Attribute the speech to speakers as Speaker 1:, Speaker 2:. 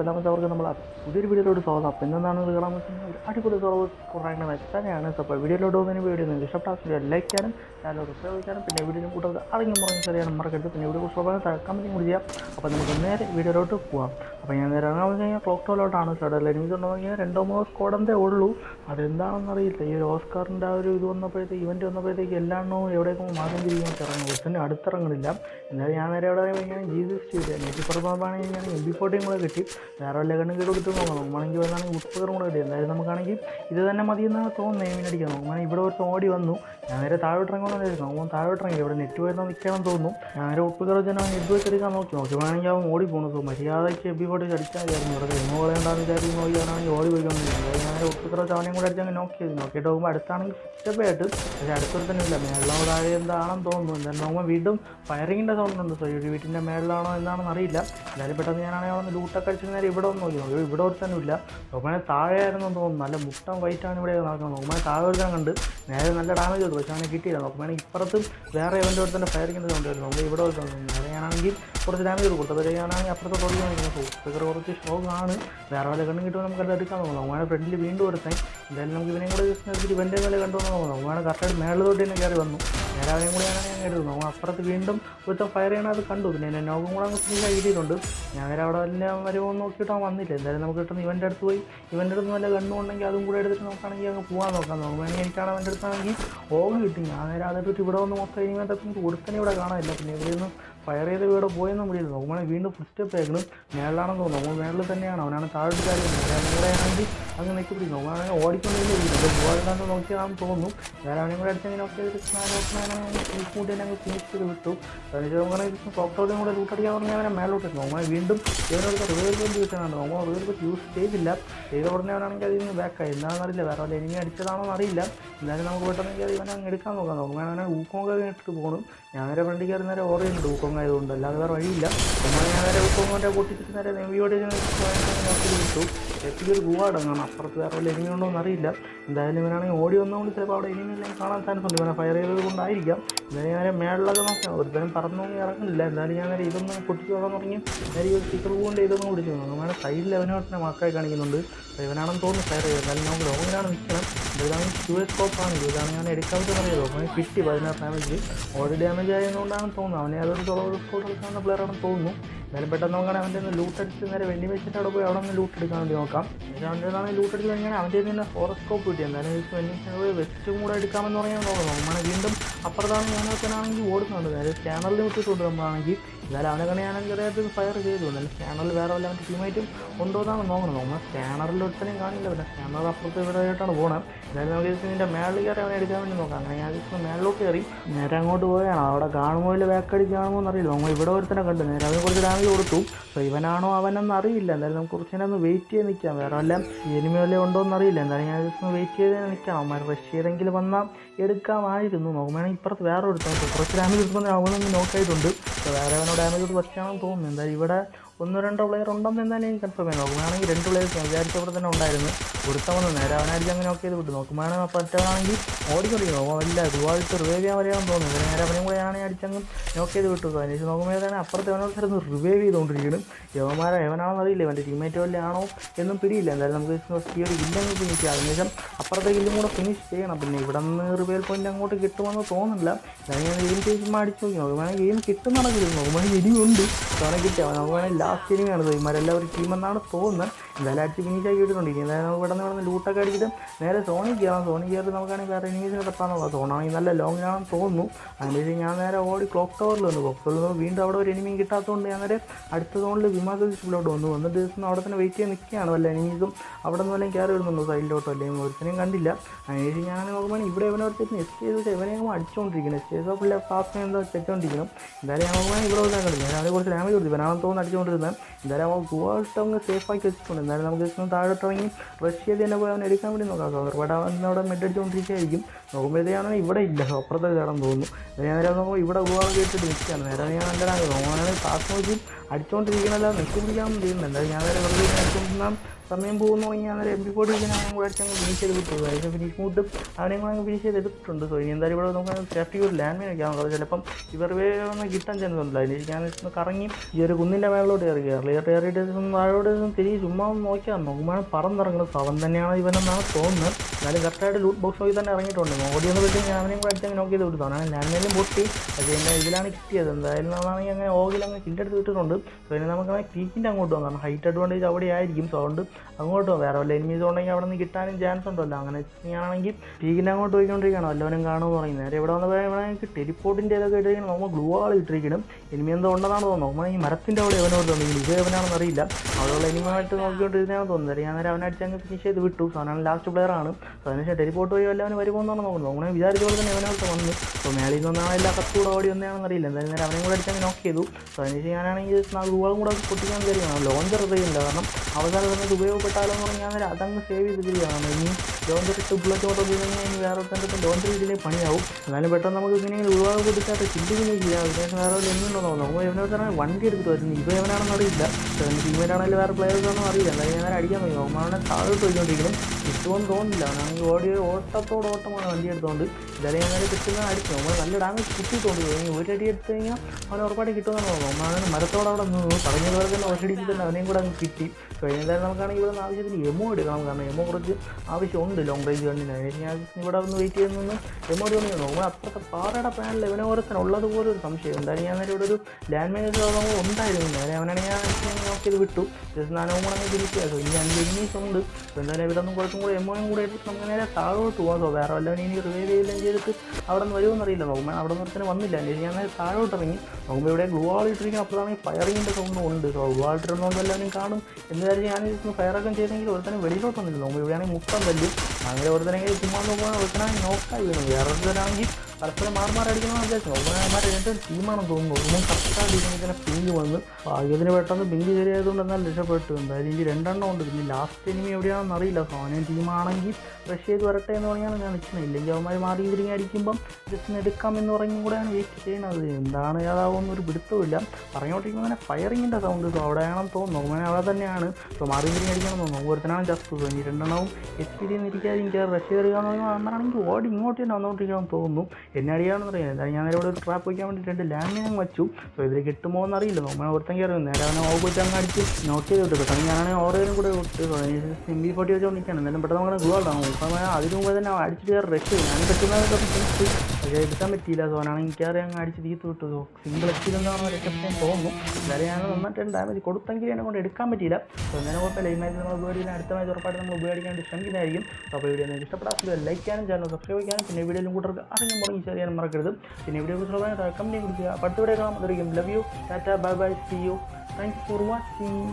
Speaker 1: അപ്പോൾ അവർക്ക് നമ്മൾ പുതിയൊരു വീഡിയോയിലോട്ട് സ്വാഗതം. അപ്പം എന്താണ് നിങ്ങൾ കാണാൻ വെച്ചാൽ ഒരു അടിപൊളി സ്വാഗതം കുറേ വെച്ചാലാണ് അപ്പോൾ വീഡിയോയിലോട്ട് പോകുന്നതിന് വീഡിയോ നിങ്ങൾക്ക് ഇഷ്ടപ്പെട്ടാൽ ലൈക്ക് ചെയ്യാനും ചാനൽ സബ്സ്ക്രൈബ് പിന്നെ വീഡിയോ കൂടുതൽ അടങ്ങി മുറങ്ങി ശരിയാണ് മറക്കരുത്. പിന്നെ വീഡിയോ സ്വാഭാവികം കമന്റും കൂടി ചെയ്യാം. അപ്പോൾ നമുക്ക് നേരെ വീഡിയോയിലോട്ട് പോകാം അപ്പോൾ ഞാൻ നേരെ ഇറങ്ങാൻ കഴിഞ്ഞാൽ ക്ലോക്ക് ടോലോട്ടാണ് സ്റ്റാർട്ട് എനിക്ക് കഴിഞ്ഞാൽ രണ്ടോ മൂന്നോ സ്കോഡന്തേ ഉള്ളൂ. അതെന്താണെന്ന് അറിയില്ല. ഈ ഒരു ഓസ്കാറിന്റെ ആ ഒരു ഇത് വന്നപ്പോഴത്തേക്ക് ഇവന്റ് വന്നപ്പോഴത്തേക്ക് എല്ലാണ്ണവും എവിടെയൊക്കെ മാസം തിരിക്കാൻ ഇറങ്ങും. ഒത്തിരി അടുത്തിറങ്ങുന്നില്ല എന്നാലും ഞാൻ നേരെ എവിടെ കഴിഞ്ഞാൽ ജീസസ് ചെയ്ത് നെറ്റി പുറത്താണെങ്കിൽ ഞാൻ എം ബി ഫോർട്ടിയും കൂടെ കിട്ടി. വേറെ വല്ല കണ്ണും കേട്ട് കൊടുത്ത് നോക്കാം നോക്കുവാണെങ്കിൽ വന്നാണെങ്കിൽ ഉപ്പുകറും കൂടെ കിട്ടി എന്തായാലും നമുക്കാണെങ്കിൽ ഇത് തന്നെ മതി എന്നാണ് തോന്നുന്നത് അടിക്കാൻ നോക്കുകയാണെങ്കിൽ ഇവിടെ ഒരു ഓടി വന്നു. ഞാൻ നേരെ താഴോട്ട് ഇറങ്ങണമെന്നായിരുന്നു നോക്കുമ്പോൾ താഴോട്ട് ഇറങ്ങി. ഇവിടെ നെറ്റ് വരുന്ന നിൽക്കണം തോന്നുന്നു. ഞാൻ നേരെ ഉപ്പുകറ ജനം നെറ്റ് വെച്ച് എടുക്കാൻ നോക്കി. നോക്കി. വേണമെങ്കിൽ അവൻ ഓടി പോകുന്നു മര്യാദയ്ക്ക് എബി ബി ഫോർട്ടി അടിച്ചാൽ മതിയായിരുന്നു ഇവിടെ എങ്ങോ കളയണ്ടെന്ന് വിചാരിച്ച് നോക്കി അവനാണെങ്കിൽ ഓടി പോയിക്കൊണ്ടിരിക്കുന്നത് ഞാൻ നേരെ ഉപ്പുകറ അവനെയും കൂടെ അടിച്ചാൽ നോക്കി. നോക്കിയിട്ട് നോക്കുമ്പോൾ അടുത്താണെങ്കിൽ സ്റ്റെപ്പായിട്ട് പക്ഷേ അടുത്തൊരു തന്നെ ഇല്ല. മേളിലോ താഴെ എന്താണെന്ന് തോന്നുന്നു. എന്തായാലും നോക്കുമ്പോൾ വീണ്ടും ഫയറിങ്ങിന്റെ സൗണ്ട് ഉണ്ട്. സോ ഈ വീട്ടിന്റെ മേളിലാണോ എന്താണെന്ന് അറിയില്ല. എന്തായാലും പെട്ടെന്ന് ഞാനാണെങ്കിൽ അവിടെ ലൂട്ടൊക്കെ അടിച്ച് നേരെ ഇവിടെ ഒന്നുമില്ല ഇവിടെ ഒരുത്തനും ഇല്ല. നോക്കുമ്പോൾ താഴെയായിരുന്നു തോന്നുന്നു. നല്ല മുട്ടം വൈറ്റാണ് ഇവിടെ നടക്കുന്നത്. നോക്കുമ്പോൾ താഴെ ഒരുത്തനം കണ്ട് നേരെ നല്ല ഡാമേജ് കൊടുത്തു പക്ഷേ അവനെ കിട്ടിയില്ല. നോക്കുമ്പോൾ ഇപ്പുറത്തും വേറെ ഇവന്റെ അടുത്ത് തന്നെ ഫയറിക്കുന്നത് കൊണ്ടുവരുന്നു നമ്മൾ ഇവിടെ നേരെ കുറച്ച് ഡാമേജ് കൊടുത്തു അപ്പോൾ ഞാനാണെങ്കിൽ അപ്പുറത്തെ തുടങ്ങി നോക്കുന്നത് സ്പീക്കർ കുറച്ച് സ്ട്രോങ് ആണ്. വേറെ വല്ല കണ്ണും കിട്ടുമ്പോൾ നമുക്ക് അത് എടുക്കാൻ തോന്നുന്നു. നമ്മുടെ ഫ്രണ്ടിൽ വീണ്ടും ഒരുത്തൻ. എന്തായാലും നമുക്ക് ഇവനെയും കൂടെ എടുത്തിട്ട് ഇവന്റെ മേലെ കണ്ടുവന്നു തോന്നുന്നു. നമ്മുടെ കറക്റ്റായിട്ട് മേളിലോട്ട് തന്നെ കയറി വന്നു. നേരെ അവനെയും കൂടെ ഞാൻ എടുത്തു. നമ്മൾ അപ്പുറത്ത് വീണ്ടും ഒരുത്തം ഫയർ ചെയ്യണം അത് കണ്ടു. പിന്നെ എന്നെ നോക്കും കൂടെ ഫിനിഷ് കിട്ടിയിട്ടുണ്ട്. ഞാൻ നേരെ അവിടെ എല്ലാം വരുമോ നോക്കിയിട്ട് അവൻ വന്നില്ല. എന്തായാലും നമുക്ക് കിട്ടുന്ന ഇവന്റെ അടുത്ത് പോയി ഇവന്റെ അടുത്ത് നല്ല കണ്ണുണ്ടെങ്കിൽ അതും കൂടെ എടുത്തിട്ട് നോക്കുകയാണെങ്കിൽ അങ്ങ് പോകാൻ നോക്കാം. നോക്കുകയാണെങ്കിൽ വേണമെങ്കിൽ എനിക്കാണ് അവന്റെ അടുത്താണെങ്കിൽ ഓവ് കിട്ടി. ഞാൻ നേരെ അതെടുത്തിട്ട് ഇവിടെ വന്ന് മൊത്തം ഇനി വേണ്ടപ്പോൾ ഒരുത്തനെ ഇവിടെ കാണാനില്ല. പിന്നെ ഇവിടെ നിന്ന് ഫയർ ചെയ്ത് ഇവിടെ പോയെന്ന് മുടിയില്ല നോക്കുമ്പോൾ വീണ്ടും ഫുൾ സ്റ്റെപ്പ് ആയിരുന്നു മേളിലാണെന്ന് തോന്നുന്നു. നമ്മൾ മേളിൽ തന്നെയാണ്. അവനാണ് താഴെ കാര്യം. ഇവിടെ ആണെങ്കിൽ അങ്ങ് നിൽക്കി പിടിക്കും നോക്കുകയാണെങ്കിൽ ഓടിക്കൊണ്ടിരിക്കുന്നത് പോകാതെ നോക്കിയാണെന്ന് തോന്നുന്നു. വേറെ കൂടെ അടിച്ചെങ്കിൽ നോക്കി കൂട്ടി തന്നെ അങ്ങ് ഫിനിഷ് ചെയ്ത് വിട്ടു. നമുക്ക് സോഫ്റ്റ്വെയറും കൂടെ ലൂട്ടടിക്കാൻ പറഞ്ഞാൽ അവനെ മേലോട്ട് നമ്മൾ വീണ്ടും ഇവനോട് റിവേർ ബെഞ്ച് കിട്ടാനുണ്ട് നമ്മൾ റിവേർ ബെഞ്ച് യൂസ് ചെയ്തില്ല. ചെയ്ത ഉടനെ അവനാണെങ്കിൽ അതിൽ നിന്ന് ബാക്കായി എന്താണെന്ന് അറിയില്ല. വേറെ വല്ല എനിമി അടിച്ചതാണോ എന്നറിയില്ല എന്തായാലും നമുക്ക് പെട്ടെന്നെങ്കിൽ അത് ഇവനെ അങ്ങ് എടുക്കാൻ നോക്കാം. നോക്കുമ്പോൾ അവനെ ഊക്കോങ്ക ഇട്ടിട്ട് പോകണം ഞാൻ നേരെ ഫ്രണ്ട് കയറി നേരെ ഓറിയുണ്ട് ഊക്കോങ്ക ആയതുകൊണ്ട് അല്ലാതെ വേറെ വഴിയില്ല. നമ്മൾ ഞാൻ നേരെ ഊക്കോങ്ങോന്റെ പൊട്ടിച്ചിട്ട് നേരെ നെവിയോട് നോക്കി എത്തിയൊരു ഒരു കാരണം അപ്പുറത്ത് വേറെ വല്ല എനിമി ഉണ്ടോ എന്നറിയില്ല. എന്തായാലും ഇവനാണെങ്കിൽ ഓടി വന്നുകൊണ്ട് ചിലപ്പോൾ അവിടെ എനിമിയെല്ലാം കാണാൻ ചാൻസ് ഉണ്ട്. ഇവനെ ഫയർ ചെയ്തത് കൊണ്ടായിരിക്കാം. എന്തായാലും ഞാൻ മേളിലൊക്കെ നോക്കാം. ഒരുത്തരം പറന്നു ഇറങ്ങുന്നില്ല. എന്തായാലും ഞാൻ നേരെ ഇതൊന്നും പൊട്ടിച്ച് നോക്കാൻ തുടങ്ങി. നേരെ ഈ ഒരു സ്റ്റിക്കർ കൊണ്ട് ഇതൊന്നും പിടിച്ചു അങ്ങനെ സൈഡിൽ അവനോട്ടിനെ മക്കായി കാണിക്കുന്നുണ്ട്. അപ്പോൾ ഇവനാണെന്ന് തോന്നുന്നു ഫയർ ചെയ്തത് എന്തായാലും നമുക്ക് ലോങ്ങിലാണ് നിൽക്കണം. ഇതാണ് ടു എസ് സ്കോപ്പാണ് ഇതാണ് ഞാൻ എടുക്കാമെന്ന് പറയുന്നത് അവന് കിട്ടി. പതിനാറ് ഡാമേജ് ഓൾറെഡി ഡാമേജ് ആയതുകൊണ്ടാണ് തോന്നുന്നത് അവനെ അതൊരു കൊടുക്കാവുന്ന കളിക്കാവുന്ന പ്ലെയറാണെന്ന് തോന്നുന്നു. എന്തായാലും പെട്ടെന്ന് നോക്കുകയാണെങ്കിൽ അവന്റെ ഒന്ന് ലൂട്ട് അടിച്ച് നേരെ വെണ്ണി വെച്ചിട്ട് അവിടെ പോയി അവിടെ നിന്ന് ലൂട്ട് എടുക്കാൻ വേണ്ടി നോക്കാം. എന്നിട്ട് അവന്റെ നിന്നാണ് ലൂട്ട് അടിച്ച് കഴിഞ്ഞാൽ അവന്റെ തന്നെ ഹോറോസ്കോപ്പ് കിട്ടി. എന്തായാലും വെണ്ണി പോയി വെച്ചും കൂടെ എടുക്കാമെന്ന് പറഞ്ഞാൽ നോക്കാം. നമ്മൾ വീണ്ടും അപ്പുറത്താണ് ഞാനൊക്കെ ആണെങ്കിൽ ഓടുന്നുണ്ട്. നേരെ ചാനലിൽ വിട്ടിട്ടുണ്ട് നമ്മളാണെങ്കിൽ. എന്തായാലും അവനെ ഞാനും ചെറിയായിട്ട് ഫയർ ചെയ്തു. എന്നാലും സ്കാനറിൽ വേറെ വല്ല അവന്റെ ടീമായിട്ടും ഉണ്ടോ എന്നാണ് നോക്കണം നമ്മൾ സ്കാനറിൽ ഒരുത്തനെയും കാണില്ല പിന്നെ സ്കാനർ അപ്പുറത്ത് ഇവിടെ ആയിട്ടാണ് പോകണം എന്തായാലും നമുക്ക് ഇതിന്റെ മേളിൽ കയറി അവനെ എടുക്കാൻ വേണ്ടി നോക്കാം. അങ്ങനെ ഞാൻ ജസ്റ്റ് മേളിലോട്ട് കയറി നേരെ അങ്ങോട്ട് പോവുകയാണ്. അവിടെ കാണുമ്പോൾ ഇല്ല ബാക്ക് അടിച്ച് കാണുമോ എന്നറിയില്ല. നമ്മൾ ഇവിടെ ഒരുത്തനെ കണ്ടു. നേരെ അവന് കുറച്ച് ഡാമേജ് കൊടുത്തു. അപ്പോൾ ഇവനാണോ അവനെന്ന് അറിയില്ല. എന്തായാലും നമുക്ക് കുറച്ച് നേരം ഒന്ന് വെയിറ്റ് ചെയ്ത് നിൽക്കാം. വേറെ വല്ല എനിമി വല്ല ഉണ്ടോ എന്നറിയില്ല. എന്തായാലും ഞാൻ ജസ്റ്റ് ഒന്ന് വെയിറ്റ് ചെയ്ത് നിൽക്കാം. അവന്മാർ റഷ് ചെയ്തെങ്കിലും വന്നാൽ എടുക്കാമായിരുന്നു. നോക്കുമ്പോൾ ഇപ്പുറത്ത് വേറെ ഒരുത്തൻ കുറച്ച് ഡാമേജ് കൊടുക്കുമ്പോൾ അവനൊന്ന് നോക്കായിട്ടുണ്ട് അപ്പോൾ വേറെ അവനോ ഡാമേജ് കൊടുത്ത് വച്ചാണെന്ന് തോന്നുന്നു എന്തായാലും ഇവിടെ ഒന്നോ രണ്ടോ പ്ലെയർ ഉണ്ടെന്ന് എന്തായാലും എനിക്ക് കൺഫേം ചെയ്യാം നോക്കുമ്പോഴാണെങ്കിൽ രണ്ട് പ്ലെയേഴ്സ് വിചാരിച്ചവിടെ തന്നെ ഉണ്ടായിരുന്നു. ഒരുത്തം വന്ന് നേരെ അവനായിരിക്കും അങ്ങനെ ഒക്കെ ചെയ്ത് വിട്ടു. നോക്കുമ്പോഴാണ് പറ്റാണെങ്കിൽ ഓടിക്കൊണ്ടിരിക്കുന്നു നോക്കാം ഇല്ല റിവൈവ് ചെയ്യാൻ വരെയാണ് തോന്നുന്നത് നേരെ അവനെയും കൂടെ ആണെങ്കിൽ അടിച്ചങ്ങ് നോക്കി ചെയ്ത് വിട്ടു. അതിന് നോക്കുമ്പോഴാണ് അപ്പുറത്തെ അവനോട് ചേർന്ന് റിവൈവ് ചെയ്തുകൊണ്ടിരിക്കണം യവന്മാരെ എവനാണെന്ന് അറിയില്ല. എന്റെ ടീമേറ്റ് ആണോ എന്നും പിരിയില്ല എന്തായാലും നമുക്ക് ഈ ഒരു ഇല്ലെങ്കിൽ ഫിനിഷ് ചെയ്യാം അതിനുശേഷം അപ്പുറത്തെ ഇല്ലും കൂടെ ഫിനിഷ് ചെയ്യണം. പിന്നെ ഇവിടെ നിന്ന് റിവൈൽ പോയിന്റ് അങ്ങോട്ട് കിട്ടുമെന്ന് തോന്നുന്നില്ല. ഞാൻ ഗെയിം ചെയ്യുമ്പോൾ അടിച്ചു നോക്കി. നോക്കുമ്പോൾ ഗെയിം കിട്ടും നടക്കില്ല നോക്കുമ്പോൾ ഇനിയുണ്ട് അവനെ കിട്ടിയ നമുക്ക് ലാസ്റ്റ് ഇവന്മാരെല്ലാം ഒരു ടീമെന്നാണ് തോന്നുന്നത്. എന്തായാലും അടിച്ച് ഫിനിഷ് ആക്കി ഇട്ടിട്ടുണ്ട് ഇനി എന്തായാലും ഇവിടെ നിന്ന് ഇവിടെ ലൂട്ടൊക്കെ അടിച്ചിട്ട് നേരെ സോണി കയറാം. സോണി കയറി നമുക്കാണെങ്കിൽ വേറെ എനിമീസിനെ തപ്പാന്നുള്ളത് സോണാണെങ്കിൽ നല്ല ലോങ്ങിലാണെന്ന് തോന്നുന്നു. അതിന്റെ ശേഷം ഞാൻ നേരെ ഓടി ക്ലോക്ക് ടവറിൽ വന്നു. ക്ലോക്ക് ടവറിൽ നിന്ന് വീണ്ടും അവിടെ ഒരു എനിമിയും കിട്ടാത്തതുകൊണ്ട് ഞാൻ നേരെ അടുത്ത സോണിൽ വിമാസ വിമാനത്തിലോട്ട് വന്നു. വന്നിട്ട് ദിവസം അവിടെ തന്നെ വെയിറ്റ് ചെയ്ത് നിൽക്കുകയാണ്. വല്ല എനിമീസും അവിടെ നിന്ന് വല്ലതും കയറി വരുന്നുണ്ടോ സൈഡിലോട്ടോ അല്ലെങ്കിൽ ഒരുത്തനെയും കണ്ടില്ല. അതിന് ശേഷം ഞാൻ നോക്കുമ്പോൾ ഇവിടെ ഇവനെ ഒരുത്തിന് എസ് ചെയ്ത് ഇവനെ അങ്ങ് അടിച്ചുകൊണ്ടിരിക്കണം എസ് ചെയ്തോ ഫുള്ള് ഫാസ്റ്റ് എന്താ വെച്ചോണ്ടിരിക്കണം എന്തായാലും ഞാൻ നോക്കുമ്പോൾ ഇവിടെ വന്നാൽ കണ്ടില്ല. കുറച്ച് ഡാമേജ് കൊടുത്തു. ഇവനാണെന്ന് തോന്നുന്നു അടിച്ചുകൊണ്ടിരുന്നത് എന്തായാലും അവൻ ഗോൾട്ട് അങ്ങ് സേഫാക്കി വെച്ചിട്ടുണ്ട്. എന്തായാലും നമുക്ക് ജസ്റ്റ് ഒന്ന് താഴോട്ട് ഇറങ്ങി റഷ് തന്നെ പോയി അവൻ എടുക്കാൻ വേണ്ടി നോക്കാം. ബട്ട് അവൻ അവിടെ മെഡ് അടിച്ചുകൊണ്ടിരിക്കുകയായിരിക്കും നോക്കുമ്പോഴത്തേക്കാണ് ഇവിടെ ഇല്ല. അപ്പുറത്തെ ചേട്ടൻ തോന്നുന്നു. അത് ഞാൻ നേരെ നോക്കുമ്പോൾ ഇവിടെ ഉപകാരം കേട്ടിട്ട് നിൽക്കുകയാണ്. നേരെ ഞാൻ എന്റെ നോക്കാനാണെങ്കിൽ പാസ് നോക്കി അടിച്ചുകൊണ്ടിരിക്കണല്ല നെറ്റ് പിടിക്കാനൊന്നും ചെയ്യുന്നില്ല. എന്തായാലും ഞാൻ നേരെ വെറുതെ അടിച്ചുകൊണ്ടിരുന്ന സമയം പോകുന്നു. ഞാൻ നേരെ എം പി ഫോർട്ടി ഇരിക്കുന്ന അവനെ കൂടെ അടിച്ചങ്ങ് ഫിനിഷ് ചെയ്ത് വിട്ടു. അതിന് ഫിനിഷ് കൂട്ടും. അവനെയും കൂടെ അങ്ങ് ഫിനിഷ് ചെയ്ത് എടുത്തിട്ടുണ്ട് സോ ഇനി എന്തായാലും ഇവിടെ നമുക്ക് സേഫ്റ്റി ഒരു ലാൻഡ് മീൻ ഒക്കെ നോക്കാം. ചിലപ്പം ഇവർ ഒന്ന് കിട്ടാൻ ചെന്നില്ല അതിന് ഞാൻ കറങ്ങി ഈ ഒരു കുന്നിന്റെ മേളിലോട്ട് കയറി കയറി കയറിയിട്ട് താഴോട്ട് തിരികെ ചുമ്മാ ഒന്ന് നോക്കിയാൽ നോക്കുമ്പോഴാണ് പറന്നിറങ്ങുന്നത്. അവൻ തന്നെയാണ് ഇവനെന്നാണ് തോന്നുന്നത്. എന്നാലും കറക്റ്റായിട്ട് ലൂട്ട് ബോക്സ് പോയി തന്നെ ഇറങ്ങിയിട്ടുണ്ട്. ഓടി ഒന്ന് പറ്റി ഞാൻ അവനെയും കൂടെ അടിച്ചങ്ങ് നോക്കി ചെയ്ത് ലാൻഡ് മീനും പൊട്ടി. അത് എന്റെ ഇതിലാണ് കിട്ടിയത്. എന്തായാലും നമ്മളാണെങ്കിൽ അങ്ങനെ ഓഗിൽ അങ്ങ് കില്ലെടുത്ത് വിട്ടിട്ടുണ്ട്. സോ ഇനി നമുക്ക് അങ്ങനെ പീക്കിന്റെ അങ്ങോട്ട് പോകാം. കാരണം ഹൈറ്റ് അഡ്വാന്റേജ് അവിടെ ആയിരിക്കും. സോ അതുകൊണ്ട് അങ്ങോട്ട് വേറെ വല്ല എനിമീസ് ഉണ്ടെങ്കിൽ അവിടെ നിന്ന് കിട്ടാനും ചാൻസ് ഉണ്ടല്ലോ. അങ്ങനെ ഞാനാണെങ്കിൽ പീക്കിന്റെ അങ്ങോട്ട് പോയിക്കൊണ്ടിരിക്കണം വല്ലവനും കാണുമെന്ന് പറയുന്നത്. നേരെ ഇവിടെ വന്ന് ഇവിടെ എനിക്ക് ടെലിപ്പോർട്ടിന്റെ ഇതൊക്കെ ഇട്ടിരിക്കണം നമ്മൾ ഗ്ലൂ ആൾ ഇട്ടിരിക്കണം. എനിമി എന്തോ ഉണ്ടെന്നാണ് തോന്നുന്നത് നമ്മൾ ഈ മരത്തിന്റെ അവിടെ അവനോട് തോന്നുന്നു. ഇത് എവനാണെന്ന് അറിയില്ല. അവിടെയുള്ള എനിമായിട്ട് നോക്കിക്കൊണ്ടിരുന്നതാണ് തോന്നുന്നത്. ഞാൻ നേരെ അവനടിച്ച് അങ്ങ് ഫിനിഷ് ചെയ്ത് വിട്ടു. സോ അവനാണ് ലാസ്റ്റ് പ്ലെയർ ആണ്. സോ അതിനുശേഷം ടെലിപ്പോർട്ട് പോയി വല്ലവന് വരുമോ എന്നാണ് നോക്കുന്നത് നമ്മളെ വിചാരിച്ച പോലെ തന്നെ അവനോട്ട് വന്നു. സോ മേളിൽ നിന്നാണ് എല്ലാ കത്തുകൂടെ ഓടി വന്നതാണെന്ന് അറിയില്ല. എന്തായാലും നേരെ അവനെയും കൂടെ അടിച്ചങ്ങ് നോക്ക് ചെയ്തു. സോ അതിനുശേഷം ഞാനാണെങ്കിൽ ഗ്ലൂവാളും കൂടെ പൊട്ടിക്കാൻ കയറിയാണ് ലോഞ്ചർ അറിയില്ല കാരണം അവസാനം സമയത്ത് ഉപയോഗപ്പെട്ടാലോ എന്ന് പറഞ്ഞാൽ ഞാൻ അതങ്ങ് സേവ് ചെയ്ത് തരികയാണ് ഇനി ലോഞ്ചർ ഇട്ട് ബുള്ളറ്റ് ഓട്ടോ ഉപയോഗിച്ച് ഇനി വേറെ തന്നെ ലോഞ്ചർ ഇതിലെ പണിയാവും. എന്നാലും പെട്ടെന്ന് നമുക്ക് ഇങ്ങനെ ഉപയോഗം കൊടുക്കാത്ത ചിന്തിക്കുകയും ചെയ്യാം അതിനേഷം വേറെ എങ്ങനെയുണ്ടോ നോക്കാം നമ്മൾ ഇവനെ തന്നെ വണ്ടി എടുത്തിട്ട് വരുന്നു. ഇവ എവനാണെന്ന് അറിയില്ല. ടീമേറ്റ് വേറെ പ്ലെയേഴ്സ് ആണെന്ന് അറിയില്ല. എന്തായാലും ഞാൻ അടിക്കാൻ പോയി അവന്മാരുടെ താഴോട്ട് പോയിക്കൊണ്ടിരിക്കണം കിട്ടുമെന്ന് തോന്നുന്നില്ല ഞങ്ങൾ ഓടി ഓട്ടത്തോട് ഓട്ടമാണ് വണ്ടി എടുത്തുകൊണ്ട് എന്തായാലും ഞാൻ കിട്ടുന്ന അടിച്ചു നമ്മൾ നല്ല ഡാമേജ് കിട്ടിയിട്ടുണ്ട്. ഇനി ഒരു അടി എടുത്തു കഴിഞ്ഞാൽ അവൻ ഉറപ്പായിട്ട് കിട്ടുമെന്ന് തോന്നുന്നു അങ്ങനെ മരത്തോടെ അവിടെ നിന്നു പറഞ്ഞതുപോലെ തന്നെ ഒറ്റടിച്ച് തന്നെ അവനെയും കൂടെ അങ്ങ് കിട്ടി. സോ എന്തായാലും നമുക്കാണെങ്കിൽ ഇവിടെ നിന്ന് ആവശ്യത്തിന് എമോ എടുക്കണം. കാരണം എമോ കുറച്ച് ആവശ്യമുണ്ട്. ലോങ് റേഞ്ച് വണ്ടിന്. അതിന് ഞാൻ ഇവിടെ ഒന്ന് വെയിറ്റ് ചെയ്ത് നിന്ന് എമോ എടുക്കുന്നു നമ്മൾ അപ്പുറത്തെ പാറയുടെ പാനൽ ഇവനെ ഓരോരുത്തരം ഉള്ളതുപോലെ ഒരു സംശയം. എന്തായാലും ഞാൻ നേരെ ഇവിടെ ഒരു ലാൻഡ് മൈനസ് നമ്മൾ ഉണ്ടായിരുന്നു. അവനെ അവനാണെങ്കിൽ ഞാൻ നോക്കിയത് വിട്ടു. ജസ്റ്റ് നാനവും കൂടെ അങ്ങ് തിരിച്ചു ഇനി അഞ്ച് ഇനീസ് ഉണ്ട്. എന്തായാലും ഇവിടെ ഒന്നും കുറച്ചും എമോയും കൂടെ ആയിട്ട് അങ്ങനെ താഴോട്ട് പോകാൻ സോ വേറെ വല്ലവനെ ഇനി റിവൈവ് ചെയ്യില്ലെങ്കിൽ ചെയ്തിട്ട് അവിടെ നിന്ന് വരുമെന്ന് അറിയില്ല നോക്കുമ്പോൾ അവിടെ നിന്ന് തന്നെ വന്നില്ല. എന്റെ ഞാൻ താഴോട്ട് ഇറങ്ങി. നോക്കുമ്പോൾ ഇവിടെ ഗ്ലൂ ആൾ ഇട്ടിരിക്കണം അപ്പോഴാണെങ്കിൽ ഫയറിങ്ങിന്റെ സൗണ്ടും ഉണ്ട്. സോ ഗ്ലൂ ആൾ ഇട്ടിരുന്നതുകൊണ്ട് എല്ലാവരും കാണും. എന്ന് വിചാരിച്ച് ഞാൻ ഫയറൊക്കെ ചെയ്തെങ്കിൽ ഒരുത്തനെ വെളിയിലോട്ട് വന്നില്ല. നോക്കുമ്പോൾ ഇവിടെയാണെങ്കിൽ മുട്ടം തല്ലും. അങ്ങനെ ഒരുത്തനെങ്കിൽ ചുമ്മാ നോക്കുമ്പോൾ ഒരുത്തനാണെങ്കിൽ നോക്കായി വീണു വേറെ പരസ്പരം മാറി മാറി അടിക്കണമെന്ന് വിചാരിച്ചു. ഒന്നാമാർ രണ്ടും ടീമാണെന്ന് തോന്നുന്നു. ഒന്നും കറക്റ്റായിട്ട് ഇങ്ങനെ പിങ്ക് വന്ന് ഭാഗ്യത്തിന് പെട്ടെന്ന് പിങ്ക് കയറിയതുകൊണ്ട് എന്നാൽ രക്ഷപ്പെട്ടു. എന്തായാലും ഇനി രണ്ടെണ്ണം ഉണ്ട്. പിന്നെ ലാസ്റ്റ് എനിമി എവിടെയാണെന്ന് അറിയില്ല. സോനിയൻ ടീമാണെങ്കിൽ റഷ് ചെയ്ത് വരട്ടെ എന്ന് പറഞ്ഞാണ് ഞാൻ നിൽക്കുന്നത്. ഇല്ലെങ്കിൽ അവന്മാർ മാറി തിരിഞ്ഞ് അടിക്കുമ്പം ജസ്റ്റ് എടുക്കാം എന്ന് പറഞ്ഞും കൂടെയാണ് വെയിറ്റ് ചെയ്യണത് എന്താണ് ഏതാവുന്ന ഒരു പിടുത്തമില്ല പറഞ്ഞോണ്ടിരിക്കുമ്പോൾ അങ്ങനെ ഫയറിങ്ങിന്റെ സൗണ്ട് സോ അവിടെയാണെന്ന് തോന്നുന്നു. അങ്ങനെ അവിടെ തന്നെയാണ്. സോ മാറി തിരിഞ്ഞ് അടിക്കണം തോന്നുന്നു. ഒരുത്തനാണ് ജസ്റ്റ് തോന്നി രണ്ടെണ്ണവും ഇരിക്കാതെ എനിക്ക് റഷ് കയറുക എന്ന് പറഞ്ഞാൽ അന്നാണെങ്കിൽ ഓടി ഇങ്ങോട്ട് തന്നെ വന്നുകൊണ്ടിരിക്കണം തോന്നുന്നു. എന്നെ അടിയാണെന്ന് അറിയാം എന്തായാലും ഞാൻ ഇവിടെ ഒരു ട്രാപ്പ് വയ്ക്കാൻ വേണ്ടി രണ്ട് ലാൻഡ് ഞാൻ വെച്ചു. സോ ഇതിൽ കിട്ടുമോ എന്ന് അറിയില്ല നമ്മൾ ഒരുത്തൻ കയറി നേരെ അവനെ ഓ പോയിട്ട് അങ്ങ് അടിച്ച് നോട്ട് ചെയ്ത് വിട്ടു. പെട്ടെന്ന് ഞാനാണെങ്കിൽ ഓറേനും കൂടെ വിട്ടു എം ബി ഫോർട്ടി വെച്ച് നിൽക്കുകയാണ് എന്നാലും പെട്ടെന്ന് ഉണ്ടാവും ഇപ്പം അതിന് മുമ്പ് തന്നെ അടിച്ചിട്ട് കയറി റെക്ക് ഞാൻ പെട്ടെന്ന് എടുക്കാൻ പറ്റിയില്ല സോനാണ്. എനിക്കറിയാം അടിച്ച് തീർത്ത് വിട്ടു സിംഗിൾ എക്സ്പീരിയൻസ് രക്ഷപ്പെട്ടെന്ന് തോന്നുന്നു. എന്തായാലും ഞാൻ നന്നായിട്ട് ഡാമേജ് കൊടുത്തെങ്കിൽ എന്നെ കൊണ്ട് എടുക്കാൻ പറ്റിയില്ല. സോ അങ്ങനെ കുഴപ്പമില്ല. ഈ മാച്ച് നമ്മൾ ഉപയോഗിക്കാൻ അടുത്ത മാച്ച് ഉറപ്പായിട്ട് നമ്മൾ ഉപയോഗിക്കാൻ വേണ്ടി ശ്രമിക്കുന്നതായിരിക്കും അപ്പോൾ വീഡിയോ നിങ്ങൾക്ക് ഇഷ്ടപ്പെടാത്ത ലൈക്ക് ചെയ്യാനും ചാനൽ സബ്സ്ക്രൈബ് ചെയ്യാനും പിന്നെ വീഡിയോയിലും കൂട്ടർക്ക് അറിഞ്ഞു മുടങ്ങി ചെയ്യാനും മറക്കരുത്. പിന്നെ വീഡിയോ കുറിച്ചുള്ള കമ്പനി അപ്പോൾ അടുത്ത വീഡിയോ കാണാം. അതായിരിക്കും love you tata bye bye see you thanks for watching